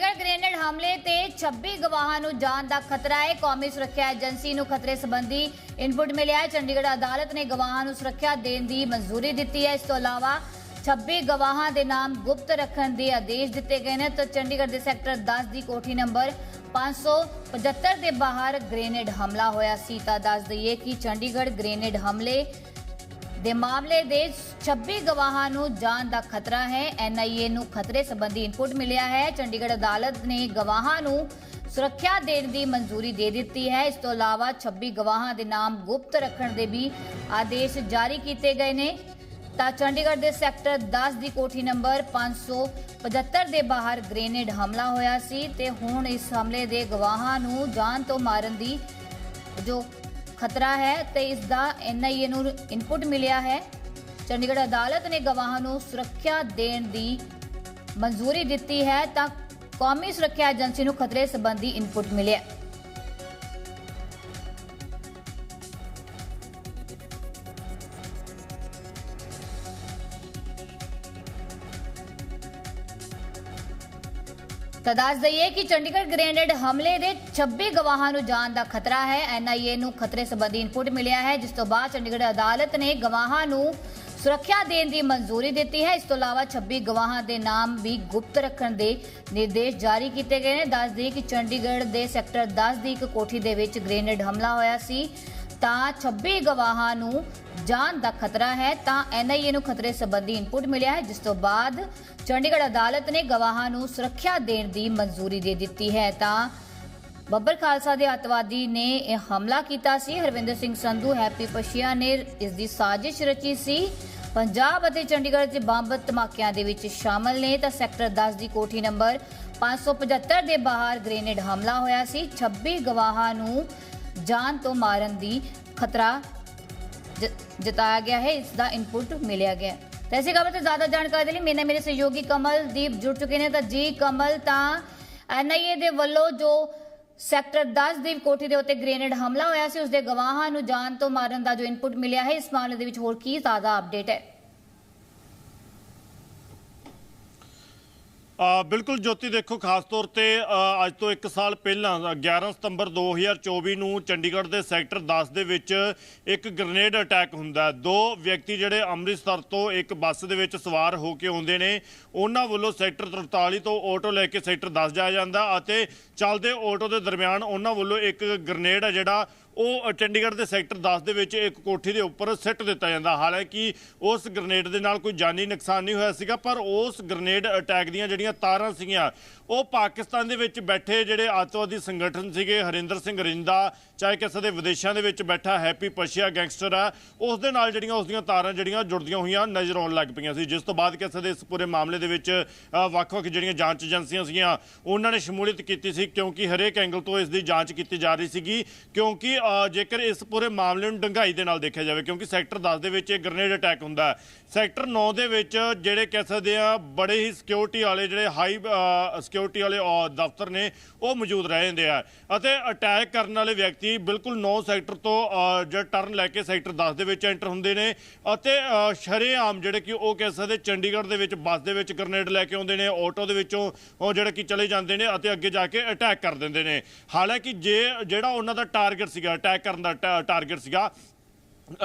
Chandigarh grenade ਹਮਲੇ ਤੇ 26 ਗਵਾਹਾਂ ਨੂੰ ਜਾਨ ਦਾ ਖਤਰਾ ਹੈ। ਕੌਮੀ ਸੁਰੱਖਿਆ ਏਜੰਸੀ ਨੂੰ ਖਤਰੇ ਸੰਬੰਧੀ ਇਨਪੁਟ ਮਿਲਿਆ ਹੈ। ਚੰਡੀਗੜ੍ਹ ਅਦਾਲਤ ਨੇ ਗਵਾਹਾਂ ਨੂੰ ਸੁਰੱਖਿਆ ਦੇਣ ਦੀ ਮਨਜ਼ੂਰੀ ਦਿੱਤੀ ਹੈ। ਇਸ ਤੋਂ ਇਲਾਵਾ 26 ਗਵਾਹਾਂ ਦੇ ਨਾਮ ਗੁਪਤ ਰੱਖਣ ਦੇ ਆਦੇਸ਼ ਦਿੱਤੇ ਗਏ ਨੇ। ਤਾਂ ਚੰਡੀਗੜ੍ਹ ਦੇ ਸੈਕਟਰ 10 ਦੀ ਕੋਠੀ ਨੰਬਰ 575 ਦੇ ਬਾਹਰ ਗ੍ਰੇਨੇਡ ਹਮਲਾ ਹੋਇਆ ਸੀ। ਤਾਂ ਦੱਸ ਦਈਏ ਕਿ ਚੰਡੀਗੜ੍ਹ ਗ੍ਰੇਨੇਡ ਹਮਲੇ ਦੇ ਮਾਮਲੇ ਦੇ 26 ਗਵਾਹਾਂ ਨੂੰ ਜਾਨ ਦਾ ਖਤਰਾ ਹੈ। ਐਨਆਈਏ ਨੂੰ ਖਤਰੇ ਸੰਬੰਧੀ ਇਨਪੁਟ ਮਿਲਿਆ ਹੈ। ਚੰਡੀਗੜ੍ਹ ਅਦਾਲਤ ਨੇ ਗਵਾਹਾਂ ਨੂੰ ਸੁਰੱਖਿਆ ਦੇਣ ਦੀ ਮਨਜ਼ੂਰੀ ਦੇ ਦਿੱਤੀ ਹੈ। ਇਸ ਤੋਂ ਇਲਾਵਾ 26 ਗਵਾਹਾਂ ਦੇ ਨਾਮ ਗੁਪਤ ਰੱਖਣ ਦੇ ਵੀ ਆਦੇਸ਼ ਜਾਰੀ ਕੀਤੇ ਗਏ ਨੇ। ਤਾਂ ਚੰਡੀਗੜ੍ਹ ਦੇ ਸੈਕਟਰ 10 ਦੀ ਕੋਠੀ ਨੰਬਰ 575 ਦੇ ਬਾਹਰ ਗ੍ਰੇਨੇਡ ਹਮਲਾ ਹੋਇਆ ਸੀ ਤੇ ਹੁਣ ਇਸ ਹਮਲੇ ਦੇ ਗਵਾਹਾਂ ਨੂੰ ਜਾਨ ਤੋਂ ਮਾਰਨ ਦੀ ਜੋ ਖਤਰਾ ਹੈ ਤੇ ਇਸ ਦਾ ਐਨਆਈਏ ਨੂੰ ਇਨਪੁਟ ਮਿਲਿਆ ਹੈ। ਚੰਡੀਗੜ੍ਹ ਅਦਾਲਤ ਨੇ ਗਵਾਹਾਂ ਨੂੰ ਸੁਰੱਖਿਆ ਦੇਣ ਦੀ ਮਨਜ਼ੂਰੀ ਦਿੱਤੀ ਹੈ ਤਾਂ ਕੌਮੀ ਸੁਰੱਖਿਆ ਏਜੰਸੀ ਨੂੰ ਖਤਰੇ ਸੰਬੰਧੀ ਇਨਪੁਟ ਮਿਲਿਆ। ਤਾਂ ਦੱਸ ਦਈਏ ਕਿ ਚੰਡੀਗੜ੍ਹ ਗ੍ਰੇਨੇਡ ਹਮਲੇ ਦੇ 26 ਗਵਾਹਾਂ ਨੂੰ ਜਾਨ ਦਾ ਖਤਰਾ ਹੈ। ਐਨਆਈਏ ਨੂੰ ਖਤਰੇ ਸੰਬੰਧੀ ਇਨਪੁਟ ਮਿਲਿਆ ਹੈ, ਜਿਸ ਤੋਂ ਬਾਅਦ ਚੰਡੀਗੜ੍ਹ ਅਦਾਲਤ ਨੇ ਗਵਾਹਾਂ ਨੂੰ ਸੁਰੱਖਿਆ ਦੇਣ ਦੀ ਮਨਜ਼ੂਰੀ ਦਿੱਤੀ ਹੈ। ਇਸ ਤੋਂ ਇਲਾਵਾ 26 ਗਵਾਹਾਂ ਦੇ ਨਾਮ ਵੀ ਗੁਪਤ ਰੱਖਣ ਦੇ ਨਿਰਦੇਸ਼ ਜਾਰੀ ਕੀਤੇ ਗਏ ਨੇ। ਦੱਸ ਦਈਏ ਕਿ ਚੰਡੀਗੜ੍ਹ ਦੇ ਸੈਕਟਰ 10 ਦੀ ਇੱਕ ਕੋਠੀ ਦੇ ਵਿੱਚ ਗ੍ਰੇਨੇਡ ਹਮਲਾ ਹੋਇਆ ਸੀ। ਤਾਂ 26 ਗਵਾਹਾਂ ਨੂੰ ਜਾਨ ਦਾ ਖਤਰਾ ਹੈ, ਤਾਂ ਐਨਆਈਏ ਨੂੰ ਖਤਰੇ ਸੰਬੰਧੀ ਇਨਪੁਟ ਮਿਲਿਆ ਹੈ, ਜਿਸ ਤੋਂ ਬਾਅਦ ਚੰਡੀਗੜ੍ਹ ਅਦਾਲਤ ਨੇ ਗਵਾਹਾਂ ਨੂੰ ਸੁਰੱਖਿਆ ਦੇਣ ਦੀ ਮਨਜ਼ੂਰੀ ਦੇ ਦਿੱਤੀ ਹੈ। ਤਾਂ ਬੱਬਰ ਖਾਲਸਾ ਦੇ ਅੱਤਵਾਦੀ ਨੇ ਇਹ ਹਮਲਾ ਕੀਤਾ ਸੀ। ਹਰਵਿੰਦਰ ਸਿੰਘ ਸੰਧੂ, ਹੈਪੀ ਪਸ਼ੀਆ ਨੇ ਇਸ ਦੀ ਸਾਜ਼ਿਸ਼ ਰਚੀ ਸੀ। ਪੰਜਾਬ ਅਤੇ ਚੰਡੀਗੜ੍ਹ 'ਚ ਬੰਬ ਧਮਾਕਿਆਂ ਦੇ ਵਿੱਚ ਸ਼ਾਮਲ ਨੇ। ਤਾਂ ਸੈਕਟਰ 10 ਦੀ ਕੋਠੀ ਨੰਬਰ 575 ਦੇ ਬਾਹਰ ਗ੍ਰੇਨੇਡ ਹਮਲਾ ਹੋਇਆ ਸੀ। 26 ਗਵਾਹਾਂ ਨੂੰ ਜਾਨ ਤੋਂ ਮਾਰਨ ਦੀ ਖਤਰਾ ਜਤਾਇਆ ਗਿਆ ਹੈ, ਇਸ ਦਾ ਇਨਪੁਟ ਮਿਲਿਆ ਗਿਆ ਤਾਂ ਇਸੇ ਖਬਰ ਤੇ ਜ਼ਿਆਦਾ ਜਾਣਕਾਰੀ ਦੇ ਲਈ ਮੇਰੇ ਮੇਰੇ ਸਹਿਯੋਗੀ ਕਮਲਦੀਪ ਜੁੜ ਚੁੱਕੇ ਨੇ। ਤਾਂ ਜੀ ਕਮਲ, ਤਾਂ ਐਨਆਈਏ ਦੇ ਵੱਲੋਂ ਜੋ ਸੈਕਟਰ 10 ਦੀ ਕੋਠੀ ਦੇ ਉੱਤੇ ਗ੍ਰੇਨੇਡ ਹਮਲਾ ਹੋਇਆ ਸੀ ਉਸ ਦੇ ਗਵਾਹਾਂ ਨੂੰ ਜਾਨ ਤੋਂ ਮਾਰਨ ਦਾ ਜੋ ਇਨਪੁਟ ਮਿਲਿਆ ਹੈ, ਇਸ ਮਾਮਲੇ ਦੇ ਵਿੱਚ ਹੋਰ ਕੀ ਤਾਜ਼ਾ ਅਪਡੇਟ ਹੈ? ਬਿਲਕੁਲ ਜੋਤੀ ਦੇਖੋ, ਖਾਸ ਤੌਰ ਤੇ ਅੱਜ ਤੋਂ 1 ਸਾਲ ਪਹਿਲਾਂ 11 ਸਤੰਬਰ 2024 ਨੂੰ ਚੰਡੀਗੜ੍ਹ ਦੇ ਸੈਕਟਰ 10 ਦੇ ਵਿੱਚ ਇੱਕ ਗ੍ਰਨੇਡ ਅਟੈਕ ਹੁੰਦਾ ਦੋ ਵਿਅਕਤੀ ਜਿਹੜੇ ਅੰਮ੍ਰਿਤਸਰ ਤੋਂ ਇੱਕ ਬੱਸ ਦੇ ਵਿੱਚ ਸਵਾਰ ਹੋ ਕੇ ਆਉਂਦੇ ਨੇ, ਉਹਨਾਂ ਵੱਲੋਂ ਸੈਕਟਰ 43 ਤੋਂ ਆਟੋ ਲੈ ਕੇ ਸੈਕਟਰ 10 ਜਾਇਆ ਜਾਂਦਾ ਅਤੇ ਚੱਲਦੇ ਆਟੋ ਦੇ ਦਰਮਿਆਨ ਉਹਨਾਂ ਵੱਲੋਂ ਇੱਕ ਗ੍ਰਨੇਡ ਹੈ ਜਿਹੜਾ ਉਹ ਚੰਡੀਗੜ੍ਹ ਦੇ ਸੈਕਟਰ 10 ਦੇ ਵਿੱਚ ਇੱਕ ਕੋਠੀ ਦੇ ਉੱਪਰ ਸਿੱਟ ਦਿੱਤਾ ਜਾਂਦਾ। ਹਾਲਾਂਕਿ ਉਸ ਗ੍ਰਨੇਡ ਦੇ ਨਾਲ ਕੋਈ ਜਾਨੀ ਨੁਕਸਾਨ ਨਹੀਂ ਹੋਇਆ ਸੀਗਾ, ਪਰ ਉਸ ਗ੍ਰਨੇਡ ਅਟੈਕ ਦੀਆਂ ਜਿਹੜੀਆਂ ਤਾਰਾਂ ਸੀਗੀਆਂ, ਉਹ ਪਾਕਿਸਤਾਨ ਦੇ ਵਿੱਚ ਬੈਠੇ ਜਿਹੜੇ ਅੱਤਵਾਦੀ ਸੰਗਠਨ ਸੀਗੇ, ਹਰਿੰਦਰ ਸਿੰਘ ਰਿੰਦਾ, ਚਾਹੇ ਕਿਸੇ ਦੇ ਵਿਦੇਸ਼ਾਂ ਦੇ ਵਿੱਚ ਬੈਠਾ ਹੈਪੀ ਪਸ਼ੀਆ ਗੈਂਗਸਟਰ ਆ, ਉਸ ਦੇ ਨਾਲ ਜਿਹੜੀਆਂ ਉਸ ਦੀਆਂ ਤਾਰਾਂ ਜਿਹੜੀਆਂ ਜੁੜਦੀਆਂ ਹੋਈਆਂ ਨਜ਼ਰ ਆਉਣ ਲੱਗ ਪਈਆਂ ਸੀ। ਜਿਸ ਤੋਂ ਬਾਅਦ ਕਿਸੇ ਦੇ ਇਸ ਪੂਰੇ ਮਾਮਲੇ ਦੇ ਵਿੱਚ ਵੱਖ-ਵੱਖ ਜਿਹੜੀਆਂ ਜਾਂਚ ਏਜੰਸੀਆਂ ਸੀਗੀਆਂ, ਉਹਨਾਂ ਨੇ ਸ਼ਮੂਲੀਅਤ ਕੀਤੀ ਸੀ, ਕਿਉਂਕਿ ਹਰੇਕ ਐਂਗਲ ਤੋਂ ਇਸ ਦੀ ਜਾਂਚ ਕੀਤੀ ਜਾ ਰਹੀ ਸੀਗੀ, ਕਿਉਂਕਿ ਜੇਕਰ ਇਸ ਪੂਰੇ ਮਾਮਲੇ ਨੂੰ ਡੰਗਾਈ ਦੇ ਨਾਲ ਦੇਖਿਆ ਜਾਵੇ, ਕਿਉਂਕਿ ਸੈਕਟਰ 10 ਦੇ ਵਿੱਚ ਇਹ ਗ੍ਰਨੇਡ ਅਟੈਕ ਹੁੰਦਾ ਸੈਕਟਰ 9 ਦੇ ਵਿੱਚ ਜਿਹੜੇ ਕਹਿ ਸਕਦੇ ਆ, ਬੜੇ ਹੀ ਸਿਕਿਉਰਿਟੀ ਵਾਲੇ ਜਿਹੜੇ ਹਾਈ ਸਿਕਿਉਰਿਟੀ ਵਾਲੇ ਦਫ਼ਤਰ ਨੇ, ਉਹ ਮੌਜੂਦ ਰਹਿ ਜਾਂਦੇ ਆ। ਅਤੇ ਅਟੈਕ ਕਰਨ ਵਾਲੇ ਵਿਅਕਤੀ ਬਿਲਕੁਲ 9 ਸੈਕਟਰ ਤੋਂ ਜਿਹੜਾ ਟਰਨ ਲੈ ਕੇ ਸੈਕਟਰ 10 ਦੇ ਵਿੱਚ ਐਂਟਰ ਹੁੰਦੇ ਨੇ ਅਤੇ ਸ਼ਰੇਆਮ ਜਿਹੜੇ ਕਿ ਉਹ ਕਹਿ ਸਕਦੇ ਚੰਡੀਗੜ੍ਹ ਦੇ ਵਿੱਚ ਬੱਸ ਦੇ ਵਿੱਚ ਗ੍ਰਨੇਡ ਲੈ ਕੇ ਆਉਂਦੇ ਨੇ ਆਟੋ ਦੇ ਵਿੱਚੋਂ, ਉਹ ਜਿਹੜੇ ਕਿ ਚਲੇ ਜਾਂਦੇ ਨੇ ਅਤੇ ਅੱਗੇ ਜਾ ਕੇ ਅਟੈਕ ਕਰ ਦਿੰਦੇ ਨੇ। ਹਾਲਾਂਕਿ ਜੇ, ਜਿਹੜਾ ਉਹਨਾਂ ਦਾ ਟਾਰਗੇਟ ਸੀਗਾ ਅਟੈਕ ਕਰਨ ਦਾ ਟਾਰਗੇਟ ਸੀਗਾ।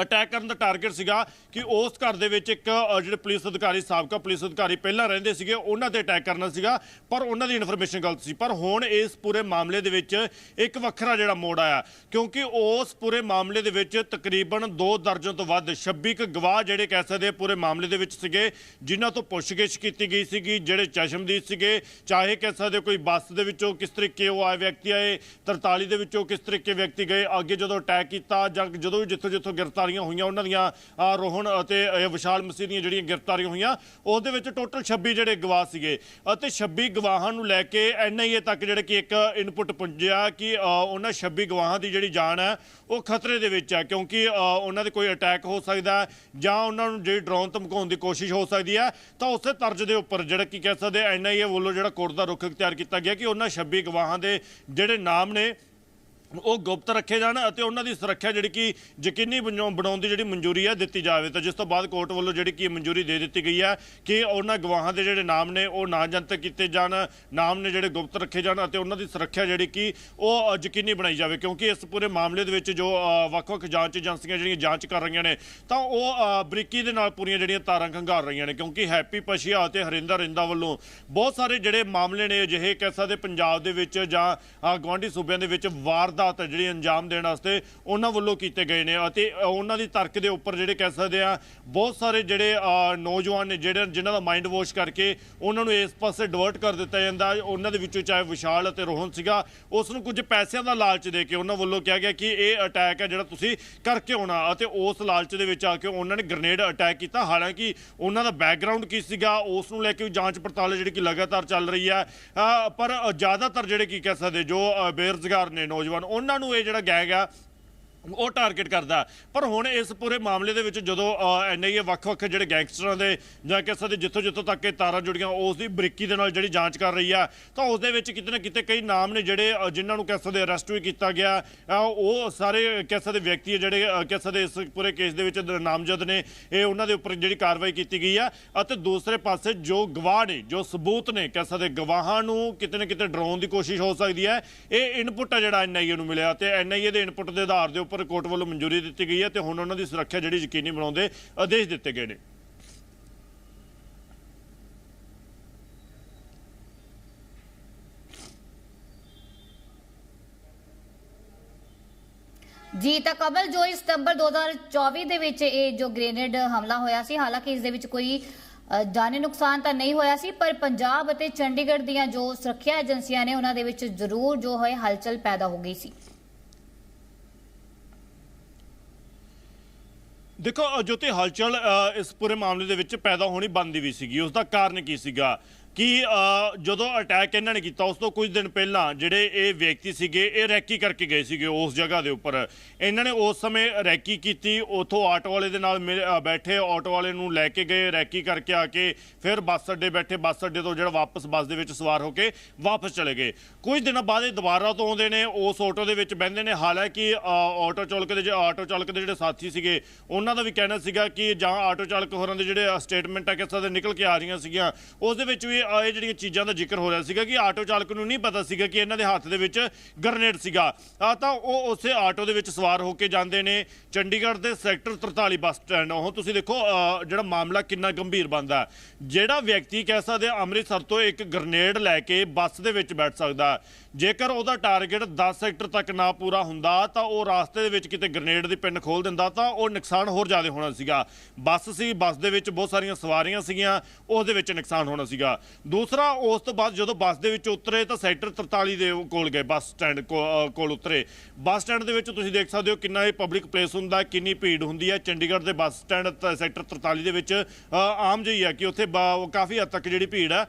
ਅਟੈਕ ਕਰਨ ਦਾ ਟਾਰਗੇਟ ਸੀਗਾ ਕਿ ਉਸ ਘਰ ਦੇ ਵਿੱਚ ਇੱਕ ਜਿਹੜੇ ਪੁਲਿਸ ਅਧਿਕਾਰੀ ਸਾਬਕਾ ਪੁਲਿਸ ਅਧਿਕਾਰੀ ਪਹਿਲਾਂ ਰਹਿੰਦੇ ਸੀਗੇ ਉਹਨਾਂ ਤੇ ਅਟੈਕ ਕਰਨਾ ਸੀਗਾ ਪਰ ਉਹਨਾਂ ਦੀ ਇਨਫੋਰਮੇਸ਼ਨ ਗਲਤ ਸੀ। ਪਰ ਹੁਣ ਇਸ ਪੂਰੇ ਮਾਮਲੇ ਦੇ ਵਿੱਚ ਇੱਕ ਵੱਖਰਾ ਜਿਹੜਾ ਮੋੜ ਆਇਆ ਕਿਉਂਕਿ ਉਸ ਪੂਰੇ ਮਾਮਲੇ ਦੇ ਵਿੱਚ ਤਕਰੀਬਨ 2 ਦਰਜਨ ਤੋਂ ਵੱਧ 26 ਕੁ ਗਵਾਹ ਜਿਹੜੇ ਕਹਿ ਸਕਦੇ ਪੂਰੇ ਮਾਮਲੇ ਦੇ ਵਿੱਚ ਸੀਗੇ ਜਿਨ੍ਹਾਂ ਤੋਂ ਪੁੱਛਗਿੱਛ ਕੀਤੀ ਗਈ ਸੀਗੀ ਜਿਹੜੇ ਚਸ਼ਮਦੀਦ ਸੀਗੇ ਚਾਹੇ ਕਹਿ ਸਕਦੇ ਕੋਈ ਬੱਸ ਦੇ ਵਿੱਚੋਂ ਕਿਸ ਤਰੀਕੇ ਉਹ ਆਏ ਵਿਅਕਤੀ ਆਏ 43 ਦੇ ਵਿੱਚੋਂ ਕਿਸ ਤਰੀਕੇ ਵਿਅਕਤੀ ਗਏ ਅੱਗੇ ਜਦੋਂ ਅਟੈਕ ਕੀਤਾ ਜਾਂ ਜਦੋਂ ਵੀ ਜਿੱਥੋਂ ਜਿੱਥੋਂ ਗ੍ਰਿਫਤਾਰੀਆਂ ਹੋਈਆਂ ਉਹਨਾਂ ਦੀਆਂ ਅ, ਰੋਹਨ ਅਤੇ ਇਹ ਵਿਸ਼ਾਲ ਮਸੀਹ ਦੀਆਂ ਜਿਹੜੀਆਂ ਗ੍ਰਿਫਤਾਰੀਆਂ ਹੋਈਆਂ ਉਸ ਦੇ ਵਿੱਚ ਟੋਟਲ 26 ਜਿਹੜੇ ਗਵਾਹ ਸੀਗੇ ਅਤੇ 26 ਗਵਾਹਾਂ ਨੂੰ ਲੈ ਕੇ ਐਨਆਈਏ ਤੱਕ ਜਿਹੜੇ ਕਿ ਇੱਕ ਇਨਪੁਟ ਪੁੱਜਿਆ ਕਿ ਉਹਨਾਂ 26 ਗਵਾਹਾਂ ਦੀ ਜਿਹੜੀ ਜਾਨ ਹੈ, ਉਹ ਖਤਰੇ ਦੇ ਵਿੱਚ ਹੈ ਕਿਉਂਕਿ ਉਹਨਾਂ ਦੇ ਕੋਈ ਅਟੈਕ ਹੋ ਸਕਦਾ ਜਾਂ ਉਹਨਾਂ ਨੂੰ ਜਿਹੜੀ ਡਰੋਨ ਧਮਕਾਉਣ ਦੀ ਕੋਸ਼ਿਸ਼ ਹੋ ਸਕਦੀ ਹੈ, ਤਾਂ ਉਸੇ ਤਰਜ਼ ਦੇ ਉੱਪਰ ਜਿਹੜਾ ਕਿ ਕਹਿ ਸਕਦੇ ਐਨਆਈਏ ਵੱਲੋਂ ਜਿਹੜਾ ਕੋਰਟ ਦਾ ਰੁਖ ਤਿਆਰ ਕੀਤਾ ਗਿਆ ਕਿ ਉਹਨਾਂ 26 ਗਵਾਹਾਂ ਦੇ ਜਿਹੜੇ ਨਾਮ ਨੇ ਉਹ ਗੁਪਤ ਰੱਖੇ ਜਾਣ ਅਤੇ ਉਹਨਾਂ ਦੀ ਸੁਰੱਖਿਆ ਜਿਹੜੀ ਕਿ ਯਕੀਨੀ ਬਣਾਉ- ਬਣਾਉਣ ਦੀ ਜਿਹੜੀ ਮਨਜ਼ੂਰੀ ਹੈ ਦਿੱਤੀ ਜਾਵੇ। ਤਾਂ ਜਿਸ ਤੋਂ ਬਾਅਦ ਕੋਰਟ ਵੱਲੋਂ ਜਿਹੜੀ ਕਿ ਮਨਜ਼ੂਰੀ ਦੇ ਦਿੱਤੀ ਗਈ ਹੈ ਕਿ ਉਹਨਾਂ ਗਵਾਹਾਂ ਦੇ ਜਿਹੜੇ ਨਾਮ ਨੇ ਉਹ ਨਾ ਜਨਤਕ ਕੀਤੇ ਜਾਣ ਨਾਮ ਨੇ ਜਿਹੜੇ ਗੁਪਤ ਰੱਖੇ ਜਾਣ ਅਤੇ ਉਹਨਾਂ ਦੀ ਸੁਰੱਖਿਆ ਜਿਹੜੀ ਕਿ ਉਹ ਯਕੀਨੀ ਬਣਾਈ ਜਾਵੇ। ਕਿਉਂਕਿ ਇਸ ਪੂਰੇ ਮਾਮਲੇ ਦੇ ਵਿੱਚ ਜੋ ਵੱਖ-ਵੱਖ ਜਾਂਚ ਏਜੰਸੀਆਂ ਜਿਹੜੀਆਂ ਜਾਂਚ ਕਰ ਰਹੀਆਂ ਨੇ ਤਾਂ ਉਹ ਬਰੀਕੀ ਦੇ ਨਾਲ ਪੂਰੀਆਂ ਜਿਹੜੀਆਂ ਤਾਰਾਂ ਖੰਗਾਰ ਰਹੀਆਂ ਨੇ। ਕਿਉਂਕਿ ਹੈਪੀ ਪਸ਼ੀਆ ਅਤੇ ਹਰਿੰਦਰ ਰਿੰਦਾ ਵੱਲੋਂ ਬਹੁਤ ਸਾਰੇ ਜਿਹੜੇ ਮਾਮਲੇ ਨੇ ਅਜਿਹੇ ਕਹਿ ਸਕਦੇ ਪੰਜਾਬ ਦੇ ਵਿੱਚ ਜਾਂ ਅ, ਗੁਆਂਢੀ ਸੂਬਿਆਂ ਦੇ ਵਿੱਚ ਵਾਰ ਵਾਰਦਾਤ ਜਿਹੜੀ ਅੰਜਾਮ ਦੇਣ ਵਾਸਤੇ ਉਹਨਾਂ ਵੱਲੋਂ ਕੀਤੇ ਗਏ ਨੇ ਅਤੇ ਉਹਨਾਂ ਦੀ ਤਰਕ ਦੇ ਉੱਪਰ ਜਿਹੜੇ ਕਹਿ ਸਕਦੇ ਆ ਬਹੁਤ ਸਾਰੇ ਜਿਹੜੇ ਨੌਜਵਾਨ ਨੇ ਜਿਹੜੇ ਜਿਨ੍ਹਾਂ ਦਾ ਮਾਈਂਡ ਵਾਸ਼ ਕਰਕੇ ਉਹਨਾਂ ਨੂੰ ਇਸ ਪਾਸੇ ਡਿਵਰਟ ਕਰ ਦਿੱਤਾ ਜਾਂਦਾ। ਉਹਨਾਂ ਦੇ ਵਿੱਚੋਂ ਚਾਹੇ ਵਿਸ਼ਾਲ ਅਤੇ ਰੋਹਨ ਸੀਗਾ ਉਸ ਨੂੰ ਕੁਝ ਪੈਸਿਆਂ ਦਾ ਲਾਲਚ ਦੇ ਕੇ ਉਹਨਾਂ ਵੱਲੋਂ ਕਿਹਾ ਗਿਆ ਕਿ ਇਹ ਅਟੈਕ ਹੈ ਜਿਹੜਾ ਤੁਸੀਂ ਕਰਕੇ ਆਉਣਾ ਅਤੇ ਉਸ ਲਾਲਚ ਦੇ ਵਿੱਚ ਆ ਕੇ ਉਹਨਾਂ ਨੇ ਗ੍ਰਨੇਡ ਅਟੈਕ ਕੀਤਾ। ਹਾਲਾਂਕਿ ਉਹਨਾਂ ਦਾ ਬੈਕਗ੍ਰਾਉਂਡ ਕੀ ਸੀਗਾ ਉਸ ਨੂੰ ਲੈ ਕੇ ਵੀ ਜਾਂਚ ਪੜਤਾਲ ਜਿਹੜੀ ਕਿ ਲਗਾਤਾਰ ਚੱਲ ਰਹੀ ਹੈ। ਪਰ ਜ਼ਿਆਦਾਤਰ ਜਿਹੜੇ ਕੀ ਕਹਿ ਸਕਦੇ ਜੋ ਅ, ਬੇਰੁਜ਼ਗਾਰ ਨੇ ਨੌਜਵਾਨ ਉਹਨਾਂ ਨੂੰ ਇਹ ਜਿਹੜਾ ਗੈਗ ਆ ਉਹ ਟਾਰਗੇਟ ਕਰਦਾ। ਪਰ ਹੁਣ ਇਸ ਪੂਰੇ ਮਾਮਲੇ ਦੇ ਵਿੱਚ ਜਦੋਂ ਐਨਆਈਏ ਵੱਖ-ਵੱਖ ਜਿਹੜੇ ਗੈਂਗਸਟਰਾਂ ਦੇ ਜਾਂ ਕਿਸੇ ਦੇ ਜਿੱਥੋਂ ਜਿੱਥੋਂ ਤੱਕ ਇਹ ਤਾਰਾਂ ਜੁੜੀਆਂ ਉਸ ਦੀ ਬਰੀਕੀ ਦੇ ਨਾਲ ਜਿਹੜੀ ਜਾਂਚ ਕਰ ਰਹੀ ਆ ਤਾਂ ਉਸ ਦੇ ਵਿੱਚ ਕਿਤੇ ਨਾ ਕਿਤੇ ਕਈ ਨਾਮ ਨੇ ਜਿਹੜੇ ਅ, ਜਿਨ੍ਹਾਂ ਨੂੰ ਕਿਸੇ ਦੇ ਅਰੈਸਟ ਵੀ ਕੀਤਾ ਗਿਆ। ਉਹ ਸਾਰੇ ਕਿਸੇ ਦੇ ਵਿਅਕਤੀ ਆ ਜਿਹੜੇ ਅ, ਕਿਸੇ ਦੇ ਇਸ ਪੂਰੇ ਕੇਸ ਦੇ ਵਿੱਚ ਨਾਮਜ਼ਦ ਨੇ ਇਹ ਉਹਨਾਂ ਦੇ ਉੱਪਰ ਜਿਹੜੀ ਕਾਰਵਾਈ ਕੀਤੀ ਗਈ ਆ। ਅਤੇ ਦੂਸਰੇ ਪਾਸੇ ਜੋ ਗਵਾਹ ਨੇ ਜੋ ਸਬੂਤ ਨੇ ਕਿਸੇ ਦੇ ਗਵਾਹਾਂ ਨੂੰ ਕਿਤੇ ਨਾ ਕਿਤੇ ਡਰਾਉਣ ਦੀ ਕੋਸ਼ਿਸ਼ ਹੋ ਸਕਦੀ ਹੈ। ਇਹ ਇਨਪੁਟ ਆ ਜਿਹੜਾ ਐਨਆਈਏ ਨੂੰ ਮਿਲਿਆ ਤੇ ਐਨਆਈਏ ਦੇ ਇਨਪੁਟ ਦੇ ਆਧਾਰ ਦੇ ਉੱਪਰ ਕੋਰਟ ਵੱਲੋਂ ਮਨਜ਼ੂਰੀ ਦਿੱਤੀ ਗਈ ਹੈ ਤੇ ਹੁਣ ਉਹਨਾਂ ਦੀ ਸੁਰੱਖਿਆ ਜਿਹੜੀ ਯਕੀਨੀ ਬਣਾਉਣ ਆਦੇਸ਼ ਦਿੱਤੇ ਗਏ ਨੇ। ਜੀ, ਤਾਂ ਕਬਲ ਜੋ ਇਸ ਸਤੰਬਰ 2024 ਦੇ ਵਿੱਚ ਇਹ ਜੋ ਗ੍ਰੇਨੇਡ ਹਮਲਾ ਹੋਇਆ ਸੀ, ਹਾਲਾਂਕਿ ਇਸ ਦੇ ਵਿੱਚ ਕੋਈ ਜਾਨੀ ਨੁਕਸਾਨ ਤਾਂ ਨਹੀਂ ਹੋਇਆ ਸੀ, ਪਰ ਪੰਜਾਬ ਅਤੇ ਚੰਡੀਗੜ੍ਹ ਦੀਆਂ ਜੋ ਸੁਰੱਖਿਆ ਏਜੰਸੀਆਂ ਨੇ ਉਹਨਾਂ ਦੇ ਵਿੱਚ ਜ਼ਰੂਰ ਜੋ ਹੈ ਹਲਚਲ ਪੈਦਾ ਹੋ ਗਈ ਸੀ। ਦੇਖੋ ਜੋਤੀ ਹਲਚਲ ਅ, ਇਸ ਪੂਰੇ ਮਾਮਲੇ ਦੇ ਵਿੱਚ ਪੈਦਾ ਹੋਣੀ ਬੰਦੀ ਵੀ ਸੀਗੀ। ਉਸ ਦਾ ਕਾਰਨ ਕੀ ਸੀਗਾ? ਕਿ ਜਦੋਂ ਅਟੈਕ ਇਹਨਾਂ ਨੇ ਕੀਤਾ, ਉਸ ਤੋਂ ਕੁਝ ਦਿਨ ਪਹਿਲਾਂ ਜਿਹੜੇ ਇਹ ਵਿਅਕਤੀ ਸੀਗੇ, ਇਹ ਰੈਕੀ ਕਰਕੇ ਗਏ ਸੀਗੇ ਉਸ ਜਗ੍ਹਾ ਦੇ ਉੱਪਰ। ਇਹਨਾਂ ਨੇ ਉਸ ਸਮੇਂ ਰੈਕੀ ਕੀਤੀ, ਉਥੋਂ ਆਟੋ ਵਾਲੇ ਦੇ ਨਾਲ ਮਿਲ- ਬੈਠੇ ਆਟੋ ਵਾਲੇ ਨੂੰ ਲੈ ਕੇ ਗਏ ਰੈਕੀ ਕਰਕੇ ਆ ਕੇ ਫਿਰ ਬੱਸ ਅੱਡੇ ਬੈਠੇ, ਬੱਸ ਅੱਡੇ ਤੋਂ ਜਿਹੜਾ ਵਾਪਸ ਬੱਸ ਦੇ ਵਿੱਚ ਸਵਾਰ ਹੋ ਕੇ ਵਾਪਸ ਚਲੇ ਗਏ। ਕੁਝ ਦਿਨਾਂ ਬਾਅਦ ਇਹ ਦੁਬਾਰਾ ਤੋਂ ਆਉਂਦੇ ਨੇ, ਉਸ ਆਟੋ ਦੇ ਵਿੱਚ ਬਹਿੰਦੇ ਨੇ। ਹਾਲਾਂਕਿ ਆਟੋ ਚਾਲਕ ਦੇ ਜੇ ਆਟੋ ਚਾਲਕ ਦੇ ਜਿਹੜੇ ਸਾਥੀ ਸੀਗੇ, ਉਹਨਾਂ ਦਾ ਵੀ ਕਹਿਣਾ ਸੀਗਾ ਕਿ ਜਾਂ ਆਟੋ ਚਾਲਕ ਹੋਰਾਂ ਦੇ ਜਿਹੜੇ ਸਟੇਟਮੈਂਟ ਆ, ਕਿਸ ਦੇ ਨਿਕਲ ਕੇ ਆ ਰਹੀਆਂ ਸੀਗੀਆਂ, ਉਸ ਦੇ ਵਿੱਚ ਵੀ ਅ, ਇਹ ਜਿਹੜੀਆਂ ਚੀਜ਼ਾਂ ਦਾ ਜ਼ਿਕਰ ਹੋ ਰਿਹਾ ਸੀਗਾ ਕਿ ਆਟੋ ਚਾਲਕ ਨੂੰ ਨਹੀਂ ਪਤਾ ਸੀਗਾ ਕਿ ਇਹਨਾਂ ਦੇ ਹੱਥ ਦੇ ਵਿੱਚ ਗ੍ਰਨੇਡ ਸੀਗਾ। ਆ ਤਾਂ ਉਹ ਉਸੇ ਆਟੋ ਦੇ ਵਿੱਚ ਸਵਾਰ ਹੋ ਕੇ ਜਾਂਦੇ ਨੇ। ਚੰਡੀਗੜ੍ਹ ਦੇ ਸੈਕਟਰ 43 ਬੱਸ ਸਟੈਂਡ। ਉਹ ਤੁਸੀਂ ਦੇਖੋ ਜਿਹੜਾ ਮਾਮਲਾ ਕਿੰਨਾ ਗੰਭੀਰ ਬਣਦਾ ਜਿਹੜਾ ਵਿਅਕਤੀ ਕਹਿ ਸਕਦੇ ਅੰਮ੍ਰਿਤਸਰ ਤੋਂ ਇੱਕ ਗ੍ਰਨੇਡ ਲੈ ਕੇ ਬੱਸ ਦੇ ਵਿੱਚ ਬੈਠ ਸਕਦਾ ਜੇਕਰ ਉਹਦਾ ਟਾਰਗੇਟ 10 ਸੈਕਟਰ ਤੱਕ ਨਾ ਪੂਰਾ ਹੁੰਦਾ ਤਾਂ ਉਹ ਰਾਸਤੇ ਦੇ ਵਿੱਚ ਕਿਤੇ ਗ੍ਰਨੇਡ ਦੀ ਪਿੰਨ ਖੋਲ ਦਿੰਦਾ ਤਾਂ ਉਹ ਨੁਕਸਾਨ ਹੋਰ ਜ਼ਿਆਦਾ ਹੋਣਾ ਸੀਗਾ। ਬੱਸ ਸੀ ਬੱਸ ਦੇ ਵਿੱਚ ਬਹੁਤ ਸਾਰੀਆਂ ਸਵਾਰੀਆਂ ਸੀਗੀਆਂ ਉਸ ਦੇ ਵਿੱਚ ਨੁਕਸਾਨ ਹੋਣਾ ਸੀਗਾ। ਦੂਸਰਾ, ਉਸ ਤੋਂ ਬਾਅਦ ਜਦੋਂ ਬੱਸ ਦੇ ਵਿੱਚ ਉਤਰੇ ਤਾਂ ਸੈਕਟਰ 43 ਦੇ ਕੋਲ ਗਏ, ਬੱਸ ਸਟੈਂਡ ਕੋ- ਕੋਲ ਉਤਰੇ। ਬੱਸ ਸਟੈਂਡ ਦੇ ਵਿੱਚ ਤੁਸੀਂ ਦੇਖ ਸਕਦੇ ਹੋ ਕਿੰਨਾ ਇਹ ਪਬਲਿਕ ਪਲੇਸ ਹੁੰਦਾ ਕਿੰਨੀ ਭੀੜ ਹੁੰਦੀ ਹੈ। ਚੰਡੀਗੜ੍ਹ ਦੇ ਬੱਸ ਸਟੈਂਡ ਸੈਕਟਰ 43 ਦੇ ਵਿੱਚ ਆਮ ਜਿਹੀ ਹੈ ਕਿ ਉੱਥੇ ਬਾ- ਕਾਫੀ ਹੱਦ ਤੱਕ ਜਿਹੜੀ ਭੀੜ ਹੈ,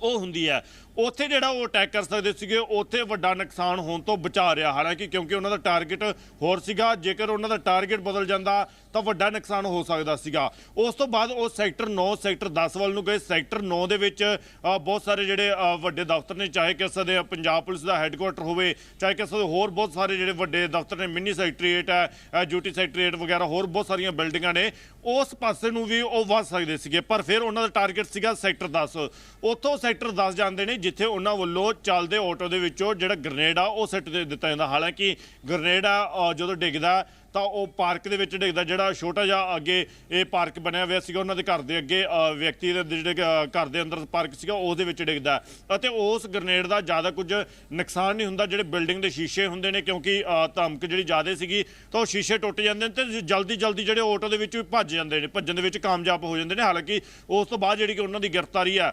ਉਹ ਹੁੰਦੀ ਹੈ। ਉੱਥੇ ਜਿਹੜਾ ਉਹ ਅਟੈਕ ਕਰ ਸਕਦੇ ਸੀਗੇ, ਉੱਥੇ ਵੱਡਾ ਨੁਕਸਾਨ ਹੋਣ ਤੋਂ ਬਚਾ ਰਿਹਾ। ਹਾਲਾਂਕਿ ਕਿਉਂਕਿ ਉਹਨਾਂ ਦਾ ਟਾਰਗੇਟ ਹੋਰ ਸੀਗਾ, ਜੇਕਰ ਉਹਨਾਂ ਦਾ ਟਾਰਗੇਟ ਬਦਲ ਜਾਂਦਾ, ਤਾਂ ਵੱਡਾ ਨੁਕਸਾਨ ਹੋ ਸਕਦਾ ਸੀਗਾ। ਉਸ ਤੋਂ ਬਾਅਦ ਉਹ ਸੈਕਟਰ 9 ਸੈਕਟਰ 10 ਵੱਲ ਨੂੰ ਗਏ। ਸੈਕਟਰ 9 ਦੇ ਵਿੱਚ ਬਹੁਤ ਸਾਰੇ ਜਿਹੜੇ ਵੱਡੇ ਦਫ਼ਤਰ ਨੇ, ਚਾਹੇ ਕਿਸੇ ਦੇ ਪੰਜਾਬ ਪੁਲਿਸ ਦਾ ਹੈੱਡਕੁਆਟਰ ਹੋਵੇ, ਚਾਹੇ ਕਿਸੇ ਦੇ ਹੋਰ ਬਹੁਤ ਸਾਰੇ ਜਿਹੜੇ ਵੱਡੇ ਦਫ਼ਤਰ ਨੇ ਮਿੰਨੀ ਸੈਕਟਰੀਏਟ ਹੈ ਡਿਊਟੀ ਸੈਕਟਰੀਏਟ ਵਗੈਰਾ, ਹੋਰ ਬਹੁਤ ਸਾਰੀਆਂ ਬਿਲਡਿੰਗਾਂ ਨੇ, ਉਸ ਪਾਸੇ ਨੂੰ ਵੀ ਉਹ ਵੱਧ ਸਕਦੇ ਸੀਗੇ। ਪਰ ਫਿਰ ਉਹਨਾਂ ਦਾ ਟਾਰਗੇਟ ਸੀਗਾ ਸੈਕਟਰ 10 ਉੱਥੋਂ ਸੈਕਟਰ 10 ਜਾਂਦੇ ਨੇ ਜਿੱਥੇ ਉਹਨਾਂ ਵੱਲੋਂ ਚੱਲਦੇ ਆਟੋ ਦੇ ਵਿੱਚੋਂ ਜਿਹੜਾ ਗ੍ਰਨੇਡ ਆ, ਉਹ ਸਿੱਟ ਦੇ ਦਿੱਤਾ ਜਾਂਦਾ। ਹਾਲਾਂਕਿ ਗ੍ਰਨੇਡ ਆ ਜਦੋਂ ਡਿੱਗਦਾ, ਤਾਂ ਉਹ ਪਾਰਕ ਦੇ ਵਿੱਚ ਡਿੱਗਦਾ। ਜਿਹੜਾ ਛੋਟਾ ਜਿਹਾ ਅੱਗੇ ਇਹ ਪਾਰਕ ਬਣਿਆ ਹੋਇਆ ਸੀਗਾ, ਉਹਨਾਂ ਦੇ ਘਰ ਦੇ ਅੱਗੇ ਵਿਅਕਤੀ ਦੇ ਜਿਹੜੇ ਘਰ ਦੇ ਅੰਦਰ ਪਾਰਕ ਸੀਗਾ ਉਸ ਦੇ ਵਿੱਚ ਡਿੱਗਦਾ। ਅਤੇ ਉਸ ਗ੍ਰਨੇਡ ਦਾ ਜ਼ਿਆਦਾ ਕੁਝ ਨੁਕਸਾਨ ਨਹੀਂ ਹੁੰਦਾ, ਜਿਹੜੇ ਬਿਲਡਿੰਗ ਦੇ ਸ਼ੀਸ਼ੇ ਹੁੰਦੇ ਨੇ, ਕਿਉਂਕਿ ਧਮਕ ਜਿਹੜੀ ਜ਼ਿਆਦਾ ਸੀਗੀ, ਤਾਂ ਉਹ ਸ਼ੀਸ਼ੇ ਟੁੱਟ ਜਾਂਦੇ ਨੇ ਤੇ ਜਲਦੀ ਜਲਦੀ ਜਿਹੜੇ ਆਟੋ ਦੇ ਵਿੱਚ ਵੀ ਭੱਜ ਜਾਂਦੇ ਨੇ, ਭੱਜਣ ਦੇ ਵਿੱਚ ਕਾਮਯਾਬ ਹੋ ਜਾਂਦੇ ਨੇ। ਹਾਲਾਂਕਿ ਉਸ ਤੋਂ ਬਾਅਦ ਜਿਹੜੀ ਕਿ ਉਹਨਾਂ ਦੀ ਗ੍ਰਿਫਤਾਰੀ ਆ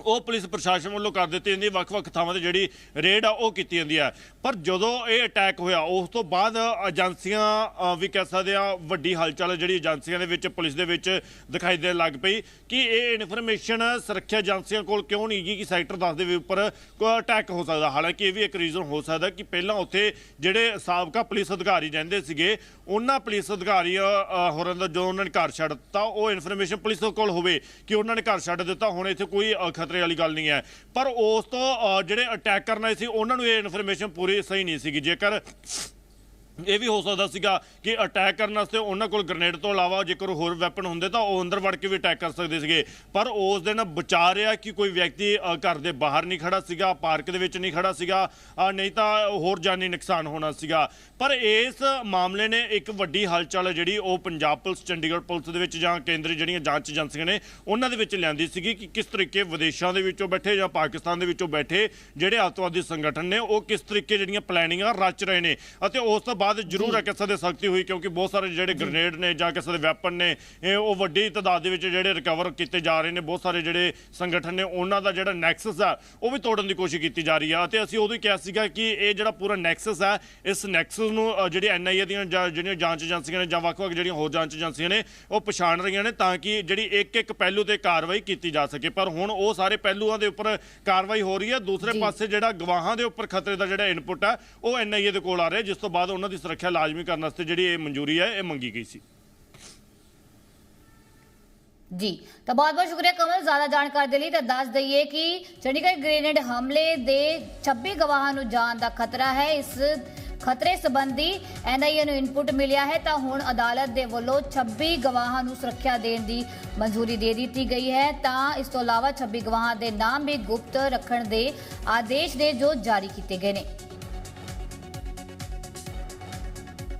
ਉਹ ਪੁਲਿਸ ਪ੍ਰਸ਼ਾਸਨ ਵੱਲੋਂ ਕਰ ਦਿੱਤੀ ਜਾਂਦੀ ਵੱਖ-ਵੱਖ ਥਾਵਾਂ ਤੇ ਜਿਹੜੀ ਰੇਡ ਆ, ਉਹ ਕੀਤੀ ਜਾਂਦੀ ਹੈ। ਪਰ ਜਦੋਂ ਇਹ ਅਟੈਕ ਹੋਇਆ, ਉਸ ਤੋਂ ਬਾਅਦ ਏਜੰਸੀਆਂ ਵੀ ਕਹਿ ਸਕਦੇ ਆ ਵੱਡੀ ਹਲਚਲ ਜਿਹੜੀ ਏਜੰਸੀਆਂ ਦੇ ਵਿੱਚ, ਪੁਲਿਸ ਦੇ ਵਿੱਚ ਦਿਖਾਈ ਦੇਣ ਲੱਗ ਪਈ ਕਿ ਇਹ ਇਨਫੋਰਮੇਸ਼ਨ ਸੁਰੱਖਿਆ ਏਜੰਸੀਆਂ ਕੋਲ ਕਿਉਂ ਨਹੀਂ ਗਈ ਕਿ ਸੈਕਟਰ 10 ਦੇ ਉੱਪਰ ਕੋਈ ਅਟੈਕ ਹੋ ਸਕਦਾ। ਹਾਲਾਂਕਿ ਇਹ ਵੀ ਇੱਕ ਰੀਜ਼ਨ ਹੋ ਸਕਦਾ ਕਿ ਪਹਿਲਾਂ ਉੱਥੇ ਜਿਹੜੇ ਸਾਬਕਾ ਪੁਲਿਸ ਅਧਿਕਾਰੀ ਰਹਿੰਦੇ ਸੀਗੇ, ਉਹਨਾਂ ਪੁਲਿਸ ਅਧਿਕਾਰੀ ਹੋਰਾਂ ਦਾ ਜੋ ਉਹਨਾਂ ਨੇ ਘਰ ਛੱਡ ਦਿੱਤਾ, ਉਹ ਇਨਫੋਰਮੇਸ਼ਨ ਪੁਲਿਸ ਕੋਲ ਹੋਵੇ ਕਿ ਉਹਨਾਂ ਨੇ ਘਰ ਛੱਡ ਦਿੱਤਾ। ਹੁਣ ਇੱਥੇ ਕੋਈ ਖਤਰੇ ਵਾਲੀ ਗੱਲ ਨਹੀਂ ਹੈ। ਪਰ ਉਸ ਤੋਂ ਜਿਹੜੇ ਅਟੈਕ ਕਰਨ ਆਏ ਸੀ, ਉਹਨਾਂ ਨੂੰ ਇਹ ਇਨਫੋਰਮੇਸ਼ਨ ਪੂਰੀ ਸਹੀ ਨਹੀਂ ਸੀਗੀ। ਜੇਕਰ ਇਹ ਵੀ ਹੋ ਸਕਦਾ ਸੀਗਾ ਕਿ ਅਟੈਕ ਕਰਨ ਵਾਸਤੇ ਉਹਨਾਂ ਕੋਲ ਗ੍ਰਨੇਡ ਤੋਂ ਇਲਾਵਾ ਜੇਕਰ ਹੋਰ ਵੈਪਨ ਹੁੰਦੇ ਤਾਂ ਉਹ ਅੰਦਰ ਵੜ ਕੇ ਵੀ ਅਟੈਕ ਕਰ ਸਕਦੇ ਸੀਗੇ। ਪਰ ਉਸ ਦਿਨ ਬਚਾ ਰਿਹਾ ਕਿ ਕੋਈ ਵਿਅਕਤੀ ਘਰ ਦੇ ਬਾਹਰ ਨਹੀਂ ਖੜਾ ਸੀਗਾ ਪਾਰਕ ਦੇ ਵਿੱਚ ਨਹੀਂ ਖੜਾ ਸੀਗਾ ਨਹੀਂ ਤਾਂ ਹੋਰ ਜਾਨੀ ਨੁਕਸਾਨ ਹੋਣਾ ਸੀਗਾ। ਪਰ ਇਸ ਮਾਮਲੇ ਨੇ ਇੱਕ ਵੱਡੀ ਹਲਚਲ ਹੈ ਜਿਹੜੀ ਉਹ ਪੰਜਾਬ ਪੁਲਿਸ, ਚੰਡੀਗੜ੍ਹ ਪੁਲਿਸ ਦੇ ਵਿੱਚ ਜਾਂ ਕੇਂਦਰੀ ਜਿਹੜੀਆਂ ਜਾਂਚ ਏਜੰਸੀਆਂ ਨੇ, ਉਹਨਾਂ ਦੇ ਵਿੱਚ ਲਿਆਂਦੀ ਸੀਗੀ ਕਿ ਕਿਸ ਤਰੀਕੇ ਵਿਦੇਸ਼ਾਂ ਦੇ ਵਿੱਚੋਂ ਬੈਠੇ ਜਾਂ ਪਾਕਿਸਤਾਨ ਦੇ ਵਿੱਚੋਂ ਬੈਠੇ ਜਿਹੜੇ ਅੱਤਵਾਦੀ ਸੰਗਠਨ ਨੇ, ਉਹ ਕਿਸ ਤਰੀਕੇ ਜਿਹੜੀਆਂ ਪਲੈਨਿੰਗਾਂ ਰਚ ਰਹੇ ਨੇ। ਅਤੇ ਉਸ ਤੋਂ ਬਾਅਦ ਜ਼ਰੂਰ ਹੈ ਕਿਸੇ ਦੇ ਸਖਤੀ ਹੋਈ ਕਿਉਂਕਿ ਬਹੁਤ ਸਾਰੇ ਜਿਹੜੇ ਗ੍ਰਨੇਡ ਨੇ ਜਾਂ ਕਿਸੇ ਦੇ ਵੈਪਨ ਨੇ ਇਹ ਉਹ ਵੱਡੀ ਤਾਦਾਦ ਦੇ ਵਿੱਚ ਜਿਹੜੇ ਰਿਕਵਰ ਕੀਤੇ ਜਾ ਰਹੇ ਨੇ ਬਹੁਤ ਸਾਰੇ ਜਿਹੜੇ ਸੰਗਠਨ ਨੇ ਉਹਨਾਂ ਦਾ ਜਿਹੜਾ ਨੈਕਸਸ ਆ ਉਹ ਵੀ ਤੋੜਨ ਦੀ ਕੋਸ਼ਿਸ਼ ਕੀਤੀ ਜਾ ਰਹੀ ਆ। ਅਤੇ ਅਸੀਂ ਉਦੋਂ ਹੀ ਕਿਹਾ ਸੀਗਾ ਕਿ ਇਹ ਜਿਹੜਾ ਪੂਰਾ ਨੈਕਸਸ ਹੈ ਇਸ ਨੈਕਸਸ ਨੂੰ ਅ, ਜਿਹੜੀ ਐਨਆਈਏ ਦੀਆਂ ਜਾਂ ਜਿਹੜੀਆਂ ਜਾਂਚ ਏਜੰਸੀਆਂ ਨੇ ਜਾਂ ਵੱਖ-ਵੱਖ ਜਿਹੜੀਆਂ ਹੋਰ ਜਾਂਚ ਏਜੰਸੀਆਂ ਨੇ ਉਹ ਪਛਾਣ ਰਹੀਆਂ ਨੇ ਤਾਂ ਕਿ ਜਿਹੜੀ ਇੱਕ ਇੱਕ ਪਹਿਲੂ ਤੇ ਕਾਰਵਾਈ ਕੀਤੀ ਜਾ ਸਕੇ। ਪਰ ਹੁਣ ਉਹ ਸਾਰੇ ਪਹਿਲੂਆਂ ਦੇ ਉੱਪਰ ਕਾਰਵਾਈ ਹੋ ਰਹੀ ਹੈ। ਦੂਸਰੇ। ਪਾਸੇ ਜਿਹੜਾ ਗਵਾਹਾਂ ਦੇ ਉੱਪਰ ਖਤਰੇ ਦਾ ਜਿਹੜਾ ਇਨਪੁਟ ਹੈ ਉਹ ਐਨਆਈਏ ਦੇ ਕੋਲ ਆ ਰਿਹਾ ਜਿਸ ਤੋਂ ਬਾਅਦ ਉਹਨਾਂ ਦੀ ਸੁਰੱਖਿਆ ਲਾਜ਼ਮੀ ਕਰਨ ਵਾਸਤੇ ਜਿਹੜੀ ਇਹ ਮਨਜ਼ੂਰੀ ਹੈ, ਇਹ ਮੰਗੀ ਗਈ ਸੀ। ਜੀ, ਤਾਂ ਬਹੁਤ ਬਹੁਤ ਸ਼ੁਕਰੀਆ ਕਮਲ ਜ਼ਿਆਦਾ ਜਾਣਕਾਰੀ ਦੇ ਲਈ, ਤਾਂ ਦੱਸ ਦਈਏ ਕਿ ਚੰਡੀਗੜ੍ਹ ਗ੍ਰੇਨੇਡ ਹਮਲੇ ਦੇ 26 ਗਵਾਹਾਂ ਨੂੰ ਜਾਨ ਦਾ ਖਤਰਾ ਹੈ। ਇਸ ਖਤਰੇ ਸੰਬੰਧੀ ਐਨਆਈਏ ਨੂੰ ਇਨਪੁਟ ਮਿਲਿਆ ਹੈ, ਤਾਂ ਹੁਣ ਅਦਾਲਤ ਦੇ ਵੱਲੋਂ 26 ਗਵਾਹਾਂ ਨੂੰ ਸੁਰੱਖਿਆ ਦੇਣ ਦੀ ਮਨਜ਼ੂਰੀ ਦੇ ਦਿੱਤੀ ਗਈ ਹੈ। ਤਾਂ ਇਸ ਤੋਂ ਇਲਾਵਾ 26 ਗਵਾਹਾਂ ਦੇ ਨਾਮ ਵੀ ਗੁਪਤ ਰੱਖਣ ਦੇ ਆਦੇਸ਼ ਨੇ ਜੋ ਜਾਰੀ ਕੀਤੇ ਗਏ ਨੇ।